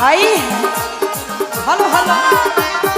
ভাই ভালো ভালো।